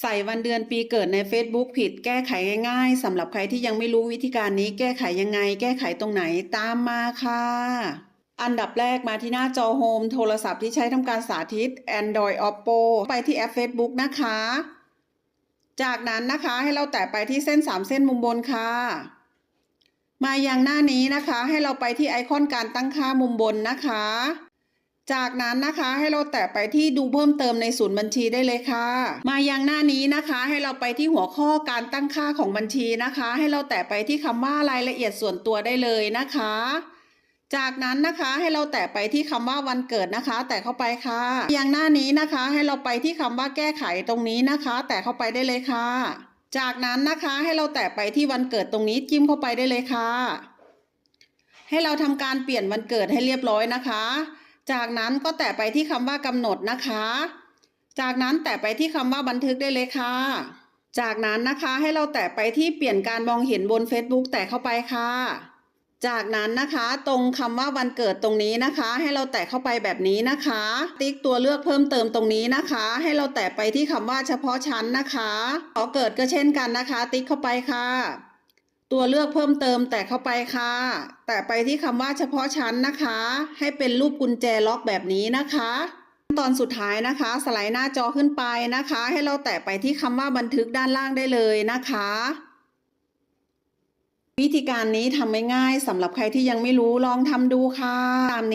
ใส่วันเดือนปีเกิดใน Facebook ผิด แก้ไขง่ายๆสำหรับใครที่ยังไม่รู้วิธีการนี้แก้ไขยังไง แก้ไขตรงไหนตามมาค่ะ อันดับแรกมาที่หน้าจอโฮมโทรศัพท์ที่ใช้ทำการสาธิต Android Oppo ไปที่แอป Facebook นะคะ จากนั้นนะคะให้เราแตะไปที่เส้น 3 เส้นมุมบนค่ะ มาอยังหน้านี้นะคะ ให้เราไปที่ไอคอนการตั้งค่ามุมบนนะคะ จากนั้นนะคะให้เราแตะไปที่ดูเพิ่มเติมในศูนย์บัญชีได้เลยค่ะ มายังหน้านี้นะคะให้เราไปที่หัวข้อการตั้งค่าของบัญชีนะคะ ให้เราแตะไปที่คำว่ารายละเอียดส่วนตัวได้เลยนะคะ จากนั้นนะคะให้เราแตะไปที่คำว่าวันเกิดนะคะ แตะเข้าไปค่ะยังหน้านี้นะคะให้เราไปที่คำว่าแก้ไขตรงนี้นะคะ แตะเข้าไปได้เลยค่ะ จากนั้นนะคะให้เราแตะไปที่วันเกิดตรงนี้จิ้มเข้าไปได้เลยค่ะ ให้เราทำการเปลี่ยนวันเกิดให้เรียบร้อยนะคะ จากนั้นก็แตะไปที่คำว่ากำหนดนะคะ จากนั้นแตะไปที่คำว่าบันทึกได้เลยค่ะ จากนั้นนะคะให้เราแตะไปที่เปลี่ยนการมองเห็นบน Facebook แตะเข้าไปค่ะ จากนั้นนะคะตรงคำว่าวันเกิดตรงนี้นะคะ ให้เราแตะเข้าไปแบบนี้นะคะ ติ๊กตัวเลือกเพิ่มเติมตรงนี้นะคะ ให้เราแตะไปที่คำว่าเฉพาะชั้นนะคะขอเกิดก็เช่นกันนะคะ ติ๊กเข้าไปค่ะ ตัวเลือกเพิ่มเติมแตะเข้าไปค่ะ แตะไปที่คำว่าเฉพาะชั้นนะคะ ให้เป็นรูปกุญแจล็อกแบบนี้นะคะขั้นตอนสุดท้ายนะคะ สไลด์หน้าจอขึ้นไปนะคะ ให้เราแตะไปที่คำว่าบันทึกด้านล่างได้เลยนะคะ วิธีการนี้ทำไม่ง่ายสำหรับใครที่ยังไม่รู้ลองทำดูค่ะตามนี้